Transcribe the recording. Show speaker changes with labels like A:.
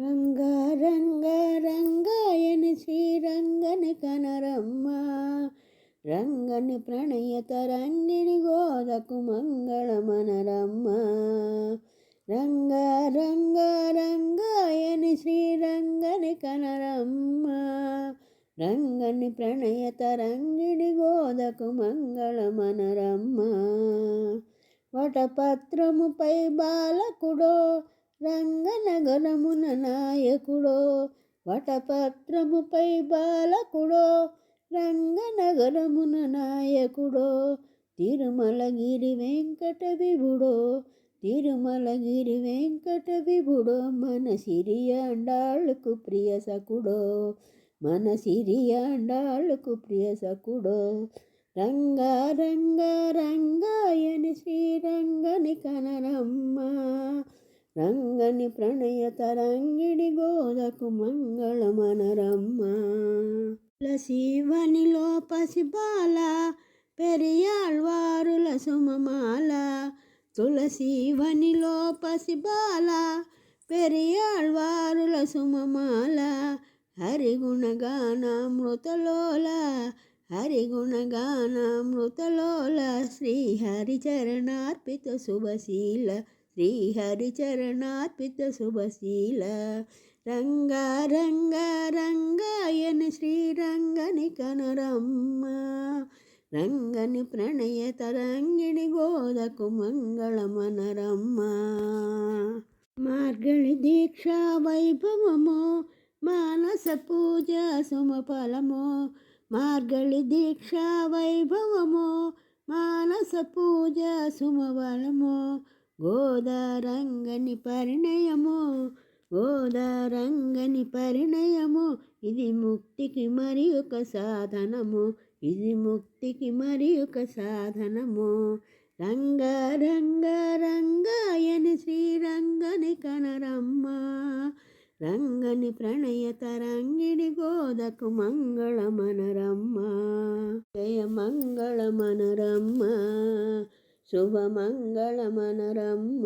A: రంగ రంగ రంగాయని శ్రీరంగని కనరమ్మ. రంగని ప్రణయ తరంగిణి గోదకు మంగళ మనరమ్మ. రంగ రంగ రంగాయని శ్రీరంగని కనరమ్మ. రంగని ప్రణయ తరంగిణి గోదకు మంగళ మనరమ్మ. వటపత్రముపై బాలకుడో రంగనగరమున నాయకుడో వటపత్రముపై బాలకుడో రంగనగరమున నాయకుడో తిరుమలగిరి వెంకట విభుడో తిరుమలగిరి వెంకట విభుడో మన సిరియాండాళ్ళకు ప్రియ సకుడో మన సిరియాండాళ్ళకు ప్రియ సకుడో రంగ రంగ రంగాయని శ్రీరంగని కనరమ్మ రంగని ప్రణయ తరంగిడి గోదకు మంగళమనరమ్మ. శివనిలో పసిబాల పెరియాళ్వారుల సుమమాల. తులసీవనిలో పసిబాల పెరియాళ్వారుల సుమమాల. హరిగుణగానామృతలోల హరిగుణగానామృతలోల. శ్రీహరిచరణార్పిత శుభశీల శ్రీహరిచరణార్పిత శుభశీల. రంగ రంగ రంగాయని శ్రీరంగని కనరమ్మ. రంగని ప్రణయ తరంగిణి గోదకు మంగళమనరమ్మ మార్గళి దీక్ష వైభవము మానస పూజ సుమఫలము. మార్గళి దీక్ష వైభవము మానస పూజ సుమఫలము. గోదారంగని పరిణయము గోదారంగని పరిణయము. ఇది ముక్తికి మరి ఒక సాధనము ఇది ముక్తికి మరి ఒక సాధనము. రంగ రంగ రంగాయని శ్రీరంగని కనరమ్మ రంగని ప్రణయ తరంగిణి గోదకు మంగళ మనరమ్మ జయ మంగళ మనరమ్మ శుభమంగళమనరమ్మ.